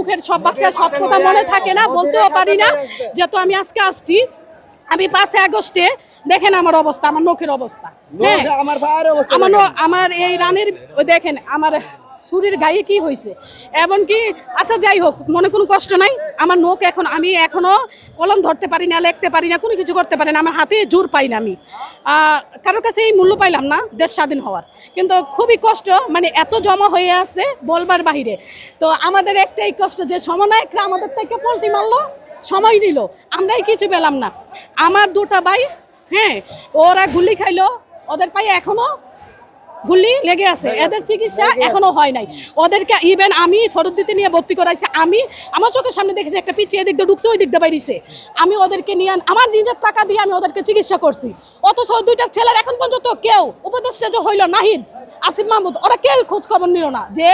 মুখের সব ভাষায় সব কথা মনে থাকে না বলতেও পারি না যেহেতু আমি আজকে আসছি। আমি পাঁচে আগস্টে দেখেন আমার অবস্থা আমার নখের অবস্থা। হ্যাঁ আমার আমার এই রানের দেখেন আমার শরীর গায়ে কি হয়েছে? এমনকি আচ্ছা যাই হোক মনে কোনো কষ্ট নাই? আমার নখ এখন, আমি এখনও কলম ধরতে পারি না, লিখতে পারি না, কোনো কিছু করতে পারি না, আমার হাতে জোর পাই না আমি। কারোর কাছে এই মূল্য পাইলাম না, দেশ স্বাধীন হওয়ার। কিন্তু খুবই কষ্ট মানে এত জমা হয়ে আছে বলবার বাহিরে। তো আমাদের একটাই কষ্ট, যে সমন্বয়করা আমাদের থেকে পল্টি মারলো, সময় দিল, আমরাই কিছু পেলাম না। আমার দুটা ভাই হ্যাঁ ওরা গুলি খাইলো, ওদের পায়ে এখনও গুলি লেগে আছে। এদের চিকিৎসা এখনও হয় নাই। ওদেরকে ইভেন আমি সরদ্দিতে নিয়ে ভর্তি করাইছি। আমি আমার চোখের সামনে দেখেছি একটা পিছিয়ে এদিক দিয়ে ঢুকছে ওই দিক দিয়ে বাইরেছে। আমি ওদেরকে নিয়ে আমার নিজের টাকা দিয়ে আমি ওদেরকে চিকিৎসা করছি। অথচ দুইটা দুইটার ছেলের এখন পর্যন্ত কেউ উপদেষ্টা যে হইল নাহিদ আসিফ মাহমুদ ওরা কেউ খোঁজ খবর নিল না যে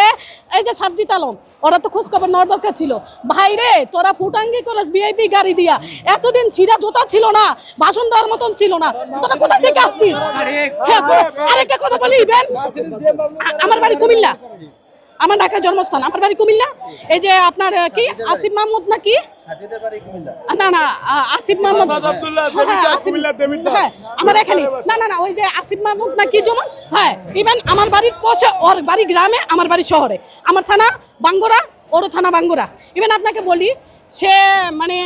এই যে সাজ্জিদ আলম ওরা তো খোঁজ খবর নেওয়ার দরকার ছিল। ভাই রে তোরা ফুটাঙ্গি করেস ভিআইপি গাড়ি দিয়া এতদিন ছিঁড়া জোতা ছিল না ভাষণ দেওয়ার মতন ছিল না তোরা কোথা থেকে আসছিস? হ্যাঁ আরেকটা কথা বলি ইভেন আমার বাড়ি কুমিল্লা। আমার ঢাকা জন্মস্থান আমার বাড়ি কুমিল্লা। এই যে আপনার কি? আসিফ মাহমুদ না কি? আহ, না না আহ, আসিফ মাহমুদ হ্যাঁ, হ্যাঁ আমার এখানে না না না ওই যে আসিফ মাহমুদ না কি যেমন হ্যাঁ ইভেন আমার বাড়ির পশে ওর বাড়ি গ্রামে আমার বাড়ি শহরে। আমার থানা বাঙ্গরা ওরও থানা বাঙ্গরা। ইভেন আপনাকে বলি সে মানে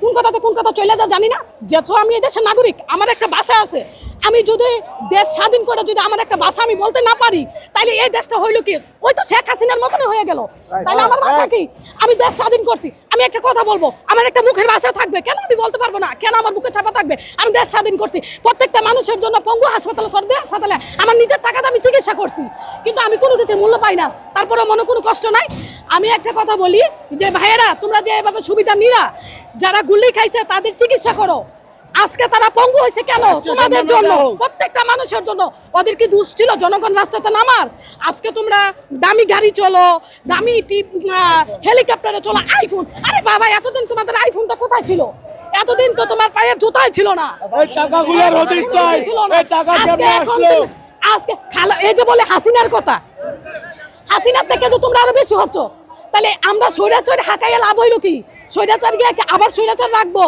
কোন কথাতে কোন কথা চলে যা জানি না। যেহেতু আমি এই দেশের নাগরিক আমার একটা বাসা আছে। আমি যদি দেশ স্বাধীন করে যদি আমার একটা ভাষা আমি বলতে না পারি তাহলে এই দেশটা হইল কি? ওই তো শেখ হাসিনার মতনই হয়ে গেল। তাহলে আমার ভাষা কি? আমি দেশ স্বাধীন করছি। আমি একটা কথা বলব, আমার একটা মুখের ভাষা থাকবে। কেন আমি বলতে পারব না? কেন আমার মুখে চাপা থাকবে? আমি দেশ স্বাধীন করছি। প্রত্যেকটা মানুষের জন্য পঙ্গু হাসপাতালে, সর্দি হাসপাতালে আমার নিজের টাকাতে আমি চিকিৎসা করছি। কিন্তু আমি কোনো কিছু মূল্য পাই না। তারপরে মনে কোনো কষ্ট নাই। আমি একটা কথা বলি যে, ভাইয়েরা, তোমরা যে এভাবে সুবিধা নিরা যারা গুলি খাইছে তাদের চিকিৎসা করো। আজকে তারা পঙ্গু হয়েছে কেন? তোমাদের জন্য প্রত্যেকটা মানুষের জন্য। ওদের কি দোষ ছিল? জনগণ রাস্তাতে নামার? আজকে তোমরা দামি গাড়ি চলো দামি হেলিকপ্টারে চলো আইফোন আরে বাবা এতদিন তোমাদের আইফোনটা কোথায় ছিল? এতদিন তো তোমার পায়ের জুতাই ছিল না। আজকে খালা এই যে বলে হাসিনার কথা। হাসিনার থেকে তো তোমরা আরও বেশি হচ্ছ। তাহলে আমরা স্বৈরাচার হাঁকাইয়া লাভ হইল কি? স্বৈরাচার গিয়ে আবার স্বৈরাচার রাখব?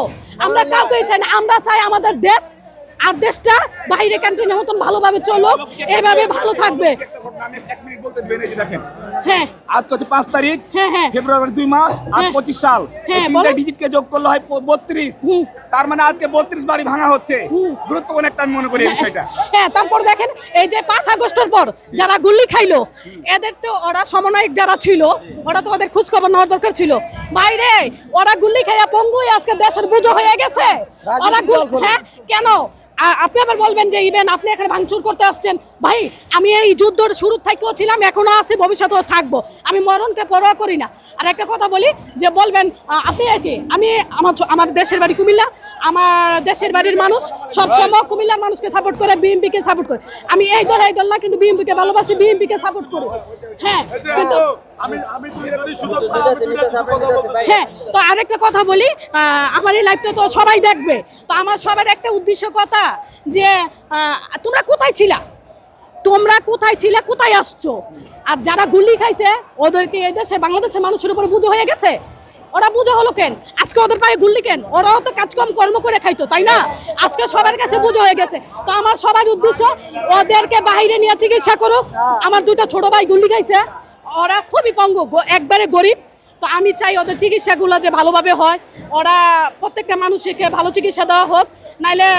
আমরা কাউকে চাই না আমরা চাই আমাদের দেশ আর দেশটা বাইরে ক্যান্টিনের মতন ভালোভাবে চলুক এভাবে ভালো থাকবে। হ্যাঁ। আজ হচ্ছে পাঁচ তারিখ হ্যাঁ হ্যাঁ। ফেব্রুয়ারি দুই মাস আর হ্যাঁ। পঁচিশ সাল। হ্যাঁ, তিনটা। ডিজিটকে যোগ করলে হয় বত্রিশ। তার মানে আজকে বত্রিশ বাড়ি ভাঙা হচ্ছে। গুরুত্বপূর্ণ একটা আমি মনে করি এই বিষয়টা। হ্যাঁ তারপর দেখেন এই যে পাঁচ আগস্টের পর যারা গুলি খাইলো এদের তো ওরা সমন্বয়ক যারা ছিল ওরা তো ওদের খোঁজ খবর নেওয়ার দরকার ছিল। বাইরে ওরা গুলি খাইয়া পঙ্গু হয়ে আজকে দেশের বুঝো হয়ে গেছে। ওরা হ্যাঁ কেন? আপনি আবার বলবেন যে, ইভেন আপনি এখানে ভাঙচুর করতে আসছেন। ভাই, আমি এই যুদ্ধর শুরু থেকেও ছিলাম এখনও আছি, ভবিষ্যতেও থাকব। আমি মরণকে পরোয়া করি না। আর একটা কথা বলি, যে বলবেন আপনি একে, আমি, আমার আমার দেশের বাড়ি কুমিল্লা আমার দেশের বাড়ির মানুষ সবসময় কুমিল্লার মানুষকে সাপোর্ট করে বিএনপিকে সাপোর্ট করে। আমি এই দল এই দল না কিন্তু বিএনপিকে ভালোবাসি বিএনপিকে সাপোর্ট করি। হ্যাঁ কিন্তু। হ্যাঁ তো আরেকটা কথা বলি আমার এই লাইভটা তো সবাই দেখবে। তো আমার সবার একটা উদ্দেশ্য কথা যে তোমরা কোথায় ছিলা? তোমরা কোথায় ছিলে? কোথায় আসছো? আর যারা গুলি খাইছে ওদেরকে এই দেশে বাংলাদেশের মানুষের উপর বুঝো হয়ে গেছে? ওরা বুঝো হলো কেন? আজকে ওদের পায়ে ঘুরলি কেন? ওরাও তো কাজকর্ম কর্ম করে খাইতো, তাই না? আজকে সবার কাছে বুঝো হয়ে গেছে। তো আমার সবার উদ্দেশ্য, ওদেরকে বাহিরে নিয়ে চিকিৎসা করুক। আমার দুটো ছোট ভাই গুল্লি খাইছে। ওরা খুবই পঙ্গু একবারে গরিব। তো আমি চাই ওদের চিকিৎসাগুলো যে ভালোভাবে হয়। ওরা প্রত্যেকটা মানুষকে ভালো চিকিৎসা দেওয়া হোক নাইলে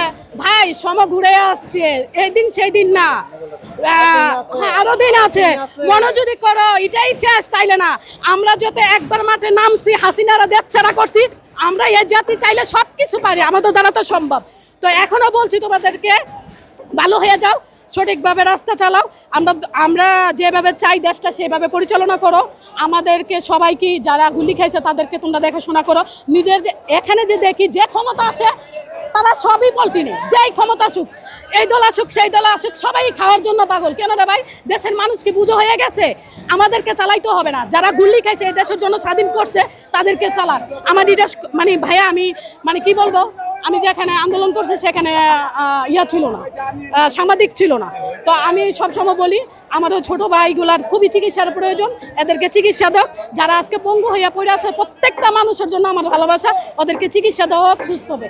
ভাই সম ঘুরে আসছে। এই দিন সেই দিন না হ্যাঁ, আরও দিন আছে। মনোযোগী করো এটাই শেষ তাইলে না। আমরা যাতে একবার মাঠে নামছি হাসিনারা দেশ ছাড়া করছি আমরা এই জাতি চাইলে সব কিছু পারি। আমাদের দ্বারা তো সম্ভব। তো এখনও বলছি তোমাদেরকে ভালো হয়ে যাও। সঠিকভাবে রাস্তা চালাও। আমরা আমরা যেভাবে চাই দেশটা সেভাবে পরিচালনা করো। আমাদেরকে সবাইকে যারা গুলি খাইছে তাদেরকে তোমরা দেখাশোনা করো। নিজের যে, এখানে যে দেখি যে ক্ষমতা আসে, তারা সবই পল্টি নেই যেই ক্ষমতা আসুক, এই দল আসুক, সেই দল আসুক, সবাই খাওয়ার জন্য পাগল। কেন রে ভাই? দেশের মানুষ কি বুঝো হয়ে গেছে? আমাদেরকে চালাইতে হবে না। যারা গুলি খাইছে এই দেশের জন্য স্বাধীন করছে, তাদেরকে চালাক। আমার এটা মানে ভাইয়া, আমি মানে কি বলব? আমি যেখানে আন্দোলন করছি সেখানে ইয়া ছিল না সাংবাদিক ছিল না। তো আমি সবসময় বলি, আমারও ছোট ভাইগুলার খুবই চিকিৎসার প্রয়োজন, এদেরকে চিকিৎসা দেওয়া যারা আজকে পঙ্গু হইয়া পড়ে আছে, প্রত্যেকটা মানুষের জন্য আমার ভালোবাসা, ওদেরকে চিকিৎসা দেওয়া সুস্থ হবে।